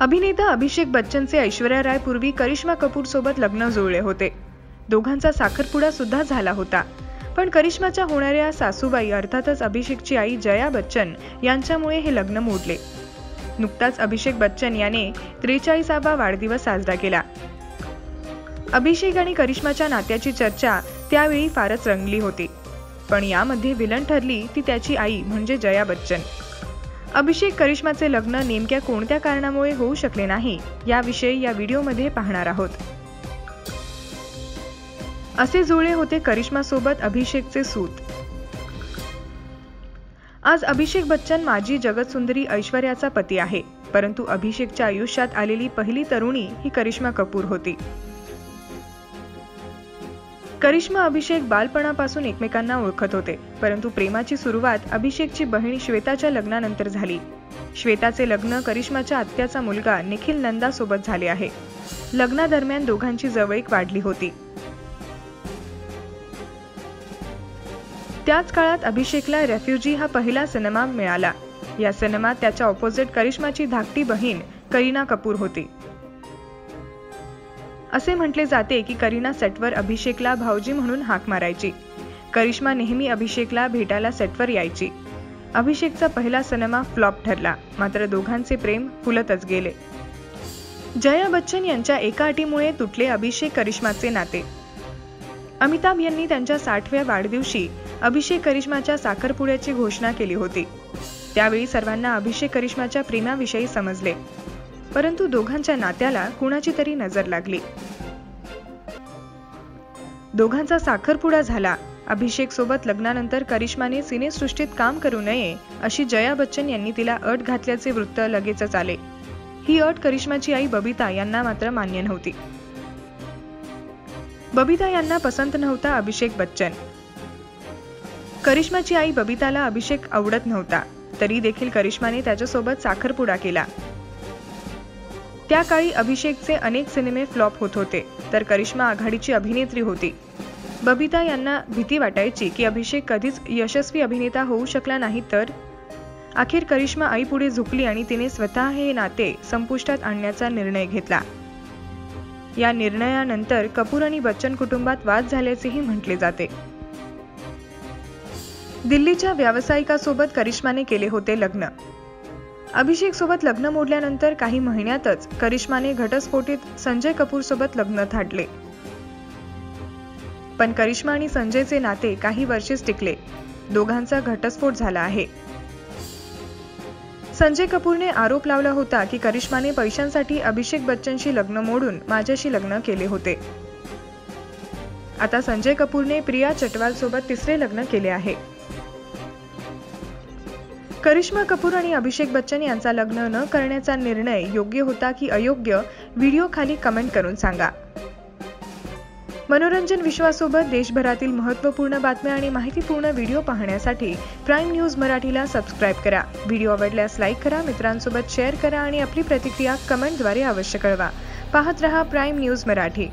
अभिनेता अभिषेक बच्चनचे ऐश्वर्या राय पूर्वी करिश्मा कपूर सोबत लग्न जुळले होते. दोघांचा साखरपुडा सुद्धा झाला होता. पण करिश्माच्या होणाऱ्या सासूबाई अर्थातच अभिषेकची आई जया बच्चन यांच्यामुळे हे लग्न मोडले. नुकताच अभिषेक बच्चन याने त्रेचाळीसावा वाढदिवस साजरा केला. अभिषेक आणि करिश्माच्या नात्याची चर्चा त्यावेळी फारच रंगली होती. पण यामध्ये विलन ठरली ती त्याची आई म्हणजे जया बच्चन. अभिषेक करिश्माचे लग्न नेमक्या कोणत्या कारणामुळे होऊ शकले नाही याविषयी या व्हिडिओमध्ये पाहणार आहोत. असे जुळे होते करिश्मा सोबत अभिषेकचे सूत. आज अभिषेक बच्चन माजी जगतसुंदरी ऐश्वर्याचा पती आहे परंतु अभिषेकच्या आयुष्यात आलेली पहिली तरुणी ही करिश्मा कपूर होती. करिश्मा अभिषेक बालपणापासून एकमेकांना ओळखत होते परंतु प्रेमाची सुरुवात अभिषेकची बहीण श्वेताच्या लग्नानंतर झाली. श्वेताचे लग्न करिश्माच्या आत्याचा मुलगा निखिल नंदा सोबत झाले आहे. लग्नादरम्यान दोघांची जवळीक वाढली होती. त्याच काळात अभिषेकला रेफ्युजी हा पहिला सिनेमा मिळाला. या सिनेमात त्याच्या ऑपोजिट करिश्माची धाकटी बहीण करीना कपूर होती. असे म्हटले जाते की करीना सेटवर अभिषेकला भाऊजी म्हणून हाक मारायची. करिश्मा नेहमी अभिषेकला भेटायला सेटवर यायची. अभिषेकचा पहिला सिनेमा फ्लॉप ठरला. मात्र दोघांचे प्रेम फुलतच गेले. जया बच्चन यांच्या एका अटीमुळे तुटले अभिषेक करिश्माचे नाते. अमिताभ यांनी त्यांच्या साठव्या वाढदिवशी अभिषेक करिश्माच्या साखरपुड्याची घोषणा केली होती. त्यावेळी सर्वांना अभिषेक करिश्माच्या प्रेमाविषयी समजले. परंतु दोघांच्या नात्याला कुणाची तरी नजर लागली. दोघांचा साखरपुडा झाला. अभिषेक सोबत लग्नानंतर करिश्माने सिनेसृष्टीत काम करू नये अशी जया बच्चन यांनी तिला अट घातल्याचे वृत्त लगेचच आले. ही अट करिश्माची आई बबिता यांना मात्र मान्य नव्हती. बबिता यांना पसंत नव्हता अभिषेक बच्चन. करिश्माची आई बबिताला अभिषेक आवडत नव्हता. तरी देखील करिश्माने त्याच्यासोबत साखरपुडा केला. त्या काळी अभिषेकचे अनेक सिनेमे फ्लॉप होत होते तर करिश्मा आघाडीची अभिनेत्री होती. बबिता यांना भीती वाटायची की अभिषेक कधीच यशस्वी अभिनेता होऊ शकला नाही तर? अखेर करिश्मा आईपुढे झुकली आणि तिने स्वतः हे नाते संपुष्टात आणण्याचा निर्णय घेतला. या निर्णयानंतर कपूर आणि बच्चन कुटुंबात वाद झाल्याचेही म्हटले जाते. दिल्लीच्या व्यावसायिकासोबत करिश्माने केले होते लग्न. अभिषेक सोबत लग्न मोडल्यानंतर काही महिन्यातच करिश्माने घटस्फोटीत संजय कपूर सोबत लग्न थाटले. पण करिश्मा आणि संजयचे नाते काही वर्षेच टिकले. दोघांचा घटस्फोट झाला आहे. संजय कपूरने आरोप लावला होता की करिश्माने पैशांसाठी अभिषेक बच्चनशी लग्न मोडून माझ्याशी लग्न केले होते. आता संजय कपूरने प्रिया चटवाल सोबत तिसरे लग्न केले आहे. करिश्मा कपूर आणि अभिषेक बच्चन यांचा लग्न न करण्याचा निर्णय योग्य होता की अयोग्य व्हिडिओ खाली कमेंट करून सांगा. मनोरंजन विश्वासोबत देशभरातील महत्त्वपूर्ण बातम्या आणि माहितीपूर्ण व्हिडिओ पाहण्यासाठी प्राईम न्यूज मराठीला सबस्क्राईब करा. व्हिडिओ आवडल्यास लाईक करा मित्रांसोबत शेअर करा आणि आपली प्रतिक्रिया कमेंटद्वारे अवश्य कळवा. पाहत रहा प्राईम न्यूज मराठी.